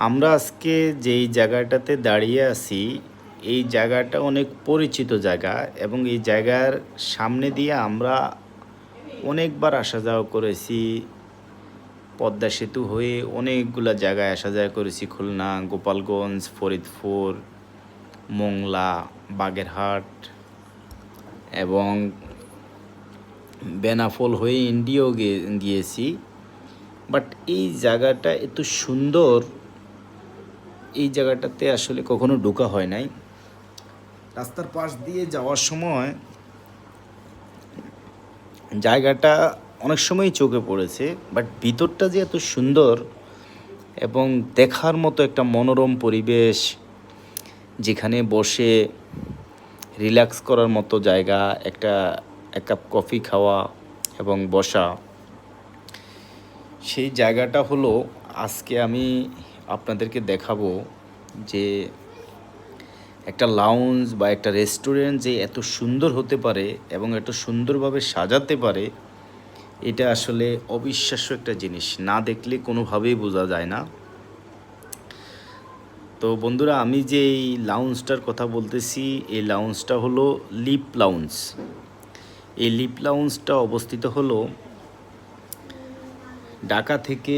আমরা আজকে যেই জায়গাটাতে দাঁড়িয়ে আছি, এই জায়গাটা অনেক পরিচিত জায়গা এবং এই জায়গার সামনে দিয়ে আমরা অনেকবার আসা যাওয়া করেছি। পদ্মা সেতু হয়ে অনেকগুলো জায়গায় আসা যাওয়া করেছি, খুলনা, গোপালগঞ্জ, ফরিদপুর, মোংলা, বাগেরহাট এবং বেনাফল হয়ে ইন্ডিয়াও গিয়ে- গিয়েছি। বাট এই জায়গাটা এত সুন্দর এই জায়গাটাতে আসলে কখনো ঢোকা হয় নাই। রাস্তার পাশ দিয়ে যাওয়ার সময় জায়গাটা অনেক সময় চোখে পড়েছে বাট ভিতরটা যে এত সুন্দর এবং দেখার মতো একটা মনোরম পরিবেশ, যেখানে বসে রিল্যাক্স করার মতো জায়গা, একটা, এক কাপ কফি খাওয়া এবং বসা, সেই জায়গাটা হলো আজকে আমি আপনাদেরকে দেখাবো যে একটা লাউঞ্জ বা একটা রেস্টুরেন্ট যে এত সুন্দর হতে পারে এবং এত সুন্দরভাবে সাজাতে পারে, এটা আসলে অবিশ্বাস্য একটা জিনিস। না দেখলে কোনোভাবেই বোঝা যায় না। তো বন্ধুরা, আমি যে এই লাউঞ্জটার কথা বলতেছি, এই লাউঞ্জটা হলো লিপ লাউঞ্জ এই লিপ লাউঞ্জটা অবস্থিত হলো ঢাকা থেকে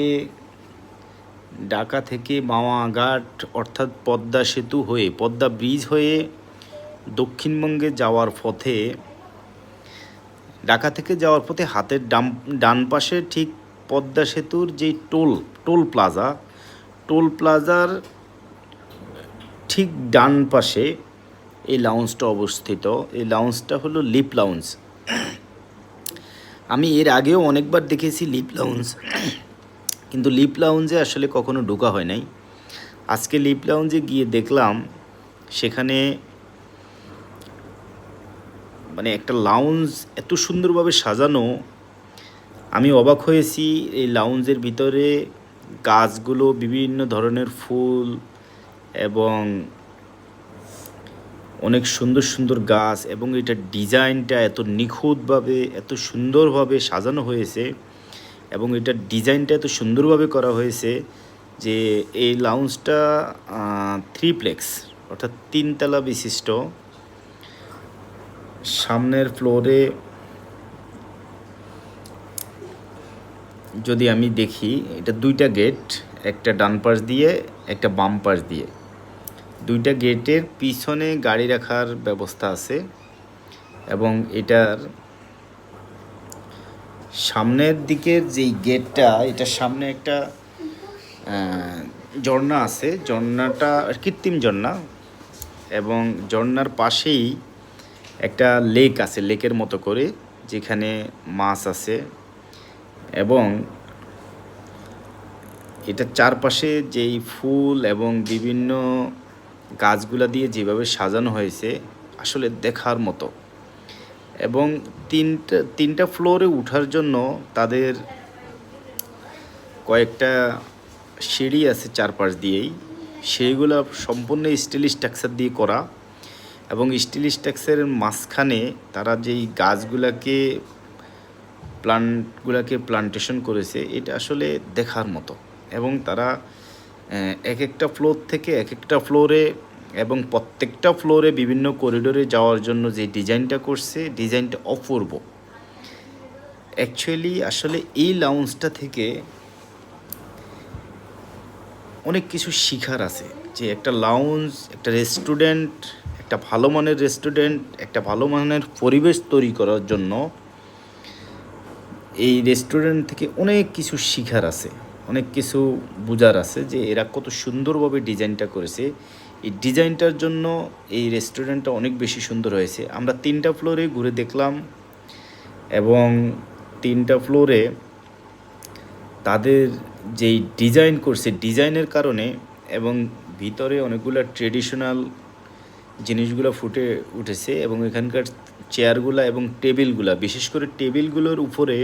ঢাকা থেকে মাওয়াঘাট অর্থাৎ পদ্মা সেতু হয়ে, পদ্মা ব্রিজ হয়ে দক্ষিণবঙ্গে যাওয়ার পথে, ঢাকা থেকে যাওয়ার পথে হাতের ডাম, ডান পাশে ঠিক পদ্মা সেতুর যে টোল টোল প্লাজা, টোল প্লাজার ঠিক ডান পাশে এই লাউঞ্জটা অবস্থিত। এই লাউঞ্জটা হলো লিপ লাউঞ্জ আমি এর আগেও অনেকবার দেখেছি লিপ লাউঞ্জ কিন্তু লিপ লাউঞ্জে আসলে কখনো ঢোকা হয় নাই। আজকে লিপ লাউঞ্জে গিয়ে দেখলাম, সেখানে মানে একটা লাউঞ্জ এত সুন্দরভাবে সাজানো, আমি অবাক হয়েছি এই লাউঞ্জের ভিতরে গাছগুলো, বিভিন্ন ধরনের ফুল এবং অনেক সুন্দর সুন্দর গাছ এবং এটার ডিজাইনটা এত নিখুঁতভাবে, এত সুন্দরভাবে সাজানো হয়েছে। এবং এটার ডিজাইনটা এত সুন্দরভাবে করা হয়েছে যে এই লাউঞ্জটা থ্রিপ্লেক্স অর্থাৎ তিনতলা বিশিষ্ট। সামনের ফ্লোরে যদি আমি দেখি, এটা দুইটা গেট একটা ডান পাশ দিয়ে, একটা বাম পাশ দিয়ে। দুইটা গেটের পিছনে গাড়ি রাখার ব্যবস্থা আছে এবং এটার সামনের দিকের যেই গেটটা এটার সামনে একটা ঝর্ণা আছে। ঝর্ণাটা কৃত্রিম ঝর্ণা এবং ঝর্ণার পাশেই একটা লেক আছে লেকের মতো করে, যেখানে মাছ আছে এবং এটার চারপাশে যেই ফুল এবং বিভিন্ন গাছগুলা দিয়ে যেভাবে সাজানো হয়েছে, আসলে দেখার মতো। এবং তিনটা তিনটা ফ্লোরে ওঠার জন্য তাদের কয়েকটা সিঁড়ি আছে চারপাশ দিয়েই। সেইগুলো সম্পূর্ণ স্টিল স্ট্রাকচার দিয়ে করা এবং স্টিল স্ট্রাকচারের মাঝখানে তারা যেই গাছগুলাকে প্লান্টগুলোকে প্লান্টেশন করেছে, এটা আসলে দেখার মতো। এবং তারা এক একটা ফ্লোর থেকে এক একটা ফ্লোরে এবং প্রত্যেকটা ফ্লোরে বিভিন্ন করিডোরে যাওয়ার জন্য যে ডিজাইনটা করছে ডিজাইনটা অপূর্ব। অ্যাকচুয়ালি আসলে এই লাউঞ্জটা থেকে অনেক কিছু শিখার আছে। যে একটা লাউঞ্জ একটা রেস্টুরেন্ট একটা ভালো মানের রেস্টুরেন্ট একটা ভালো মানের পরিবেশ তৈরি করার জন্য এই রেস্টুরেন্ট থেকে অনেক কিছু শিখার আছে। অনেক কিছু বোঝার আছে যে এরা কত সুন্দরভাবে ডিজাইনটা করেছে। এই ডিজাইনটার জন্য এই রেস্টুরেন্টটা অনেক বেশি সুন্দর হয়েছে। আমরা তিনটা ফ্লোরে ঘুরে দেখলাম এবং তিনটা ফ্লোরে তাদের যেই ডিজাইন করছে, ডিজাইনের কারণে এবং ভিতরে অনেকগুলো ট্রেডিশনাল জিনিসগুলো ফুটে উঠেছে এবং এখানকার চেয়ারগুলা এবং টেবিলগুলা, বিশেষ করে টেবিলগুলোর উপরে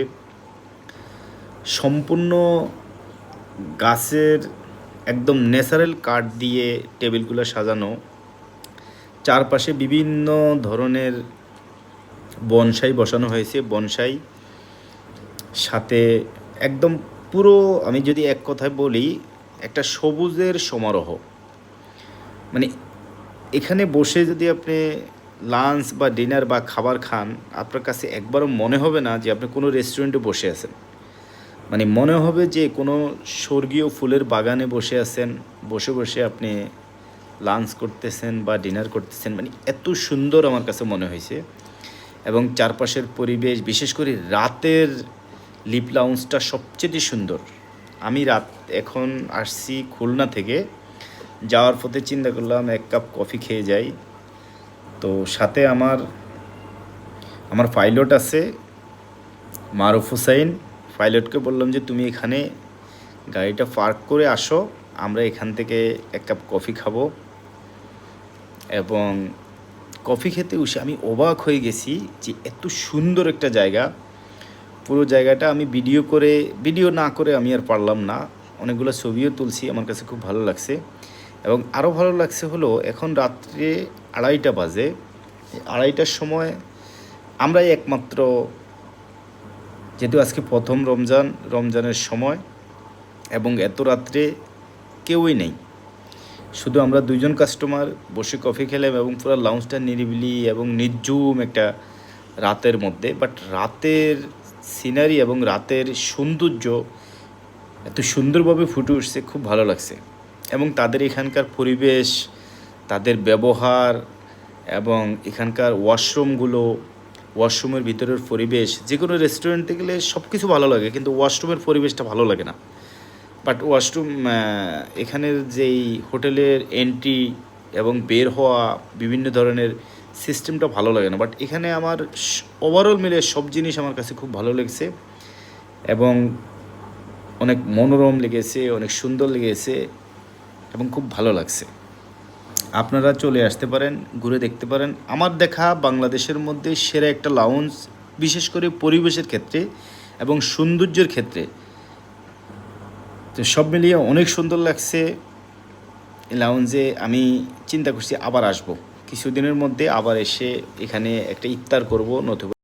সম্পূর্ণ গাছের একদম ন্যাচারাল কাঠ দিয়ে টেবিলগুলো সাজানো। চারপাশে বিভিন্ন ধরনের বনসাই বসানো হয়েছে। বনসাই সাথে একদম পুরো, আমি যদি এক কথায় বলি, একটা সবুজের সমারোহ। মানে এখানে বসে যদি আপনি লাঞ্চ বা ডিনার বা খাবার খান, আপনার কাছে একবারও মনে হবে না যে আপনি কোনো রেস্টুরেন্টে বসে আছেন। মানে মনে হবে যে কোনো স্বর্গীয় ফুলের বাগানে বসে আছেন, বসে বসে আপনি লাঞ্চ করতেছেন বা ডিনার করতেছেন মানে এত সুন্দর আমার কাছে মনে হয়েছে। এবং চারপাশের পরিবেশ, বিশেষ করে রাতের লিপ লাউন্সটা সবচেয়ে সুন্দর। আমি রাত এখন আসছি খুলনা থেকে, যাওয়ার পথে চিন্তা করলাম এক কাপ কফি খেয়ে যাই। তো সাথে আমার আমার পাইলট আছে, মারুফ হুসাইন। পাইলটকে বললাম যে, তুমি এখানে গাড়িটা পার্ক করে আসো, আমরা এখান থেকে এক কাপ কফি খাব। এবং কফি খেতে বসে আমি অবাক হয়ে গেছি যে, এত সুন্দর একটা জায়গা। পুরো জায়গাটা আমি ভিডিও করে, ভিডিও না করে আমি আর পারলাম না। অনেকগুলো ছবিও তুলছি, আমার কাছে খুব ভালো লাগছে। এবং আরও ভালো লাগছে হলো, এখন রাত্রে আড়াইটা বাজে। আড়াইটার সময় আমরাই একমাত্র যেহেতু আজকে প্রথম রমজান, রমজানের সময় এবং এত রাত্রে কেউই নেই। শুধু আমরা দুইজন কাস্টমার বসে কফি খেলাম এবং পুরো লাউঞ্জটা নিরিবিলি এবং নির্জুম একটা রাতের মধ্যে। বাট রাতের সিনারি এবং রাতের সৌন্দর্য এত সুন্দরভাবে ফুটে উঠছে, খুব ভালো লাগছে। এবং তাদের এখানকার পরিবেশ, তাদের ব্যবহার এবং এখানকার ওয়াশরুমগুলো ওয়াশরুমের ভিতরের পরিবেশ, যে কোনো রেস্টুরেন্টে গেলে সব কিছু ভালো লাগে, কিন্তু ওয়াশরুমের পরিবেশটা ভালো লাগে না। বাট ওয়াশরুম এখানের যেই হোটেলের এন্ট্রি এবং বের হওয়া বিভিন্ন ধরনের সিস্টেমটা ভালো লাগে না। বাট এখানে আমার ওভারঅল মিলে সব জিনিস আমার কাছে খুব ভালো লেগেছে এবং অনেক মনোরম লেগেছে, অনেক সুন্দর লেগেছে এবং খুব ভালো লাগছে। আপনারা চলে আসতে পারেন, ঘুরে দেখতে পারেন। আমার দেখা বাংলাদেশের মধ্যে সেরা একটা লাউঞ্জ বিশেষ করে পরিবেশের ক্ষেত্রে এবং সৌন্দর্যের ক্ষেত্রে। তো সব মিলিয়ে অনেক সুন্দর লাগছে। লাউঞ্জে আমি চিন্তা করছি আবার আসব। কিছুদিনের মধ্যে আবার এসে এখানে একটা ইফতার করব, নতুবা